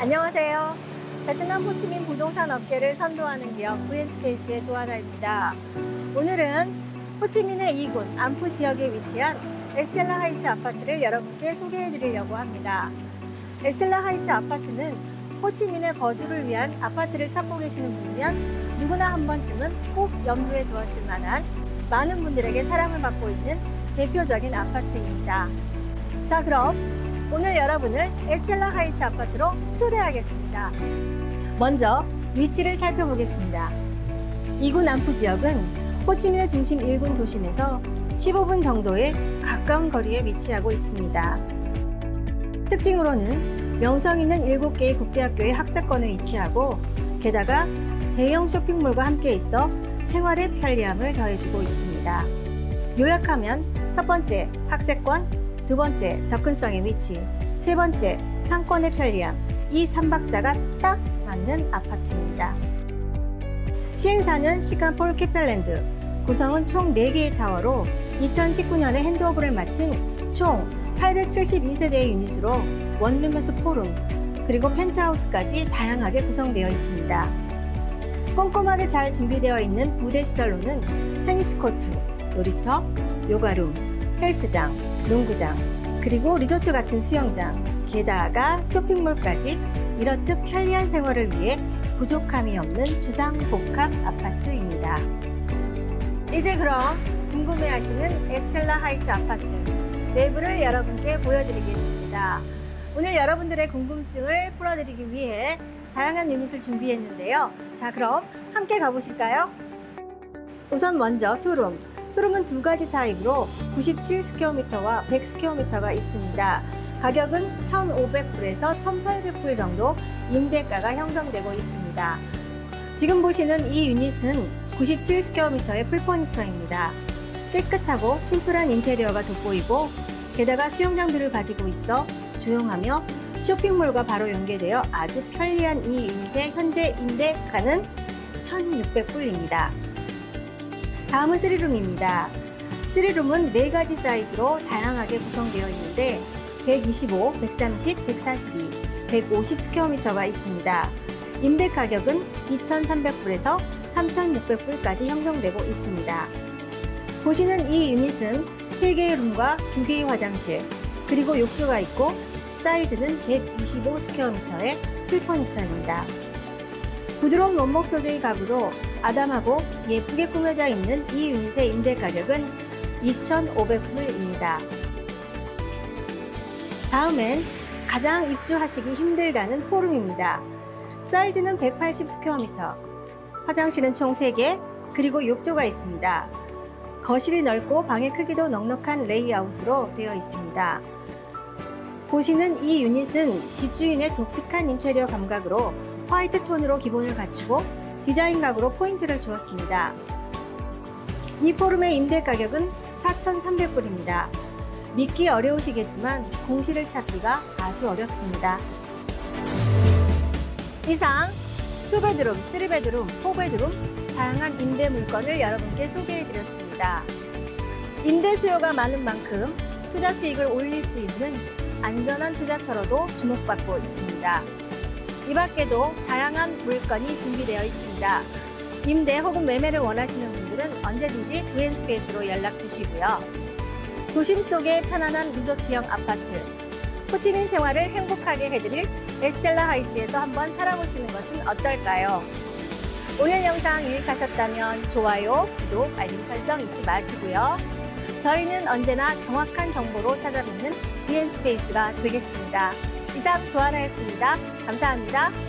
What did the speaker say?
안녕하세요. 베트남 호치민 부동산 업계를 선도하는 기업 부엔스페이스의 조아라입니다. 오늘은 호치민의 2군 안푸 지역에 위치한 에스텔라 하이츠 아파트를 여러분께 소개해 드리려고 합니다. 에스텔라 하이츠 아파트는 호치민의 거주를 위한 아파트를 찾고 계시는 분이면 누구나 한 번쯤은 꼭 염두에 두었을 만한 많은 분들에게 사랑을 받고 있는 대표적인 아파트입니다. 자, 그럼 오늘 여러분을 에스텔라 하이츠 아파트로 초대하겠습니다. 먼저 위치를 살펴보겠습니다. 이구 남부 지역은 호치민의 중심 1군 도심에서 15분 정도의 가까운 거리에 위치하고 있습니다. 특징으로는 명성 있는 7개의 국제학교의 학사권에 위치하고 게다가 대형 쇼핑몰과 함께 있어 생활의 편리함을 더해주고 있습니다. 요약하면 첫 번째 학세권, 두 번째 접근성의 위치, 세 번째 상권의 편리함, 이 3박자가 딱 맞는 아파트입니다. 시행사는 시간폴 캐펠랜드, 구성은 총 4개의 타워로 2019년에 핸드오버를 마친 총 872세대의 유닛으로 원룸에서 포룸, 그리고 펜트하우스까지 다양하게 구성되어 있습니다. 꼼꼼하게 잘 준비되어 있는 무대 시설로는 테니스 코트, 놀이터, 요가룸, 헬스장, 농구장, 그리고 리조트 같은 수영장, 게다가 쇼핑몰까지 이렇듯 편리한 생활을 위해 부족함이 없는 주상 복합 아파트입니다. 이제 그럼 궁금해하시는 에스텔라 하이츠 아파트 내부를 여러분께 보여드리겠습니다. 오늘 여러분들의 궁금증을 풀어드리기 위해 다양한 유닛을 준비했는데요. 자, 그럼 함께 가보실까요? 우선 먼저 투룸. 투룸은 두 가지 타입으로 97스퀘어미터와 100스퀘어미터가 있습니다. 가격은 1,500불에서 1,800불 정도 임대가가 형성되고 있습니다. 지금 보시는 이 유닛은 97스퀘어미터의 풀퍼니처입니다. 깨끗하고 심플한 인테리어가 돋보이고 게다가 수영장들을 가지고 있어 조용하며 쇼핑몰과 바로 연계되어 아주 편리한 이 유닛의 현재 임대가는 1,600불입니다. 다음은 3룸입니다. 3룸은 4가지 사이즈로 다양하게 구성되어 있는데 125, 130, 142, 150 스퀘어미터가 있습니다. 임대 가격은 2,300불에서 3,600불까지 형성되고 있습니다. 보시는 이 유닛은 3개의 룸과 2개의 화장실, 그리고 욕조가 있고 사이즈는 125 스퀘어미터의 풀 퍼니처입니다. 부드러운 원목 소재의 가구로 아담하고 예쁘게 꾸며져 있는 이 유닛의 임대 가격은 2,500불입니다. 다음엔 가장 입주하시기 힘들다는 포룸입니다. 사이즈는 180 스퀘어미터, 화장실은 총 3개, 그리고 욕조가 있습니다. 거실이 넓고 방의 크기도 넉넉한 레이아웃으로 되어 있습니다. 보시는 이 유닛은 집주인의 독특한 인테리어 감각으로 화이트 톤으로 기본을 갖추고 디자인 가구로 포인트를 주었습니다. 이 포rum의 임대 가격은 4,300불입니다. 믿기 어려우시겠지만 공시를 찾기가 아주 어렵습니다. 이상 2베드룸, 3베드룸, 4베드룸 다양한 임대 물건을 여러분께 소개해 드렸습니다. 임대 수요가 많은 만큼 투자 수익을 올릴 수 있는 안전한 투자처로도 주목받고 있습니다. 이 밖에도 다양한 물건이 준비되어 있습니다. 임대 혹은 매매를 원하시는 분들은 언제든지 부엔스페이스로 연락 주시고요. 도심 속의 편안한 리조트형 아파트, 호치민 생활을 행복하게 해드릴 에스텔라 하이츠에서 한번 살아보시는 것은 어떨까요? 오늘 영상 유익하셨다면 좋아요, 구독, 알림 설정 잊지 마시고요. 저희는 언제나 정확한 정보로 찾아뵙는 비엔스페이스가 되겠습니다. 이상 조하나였습니다. 감사합니다.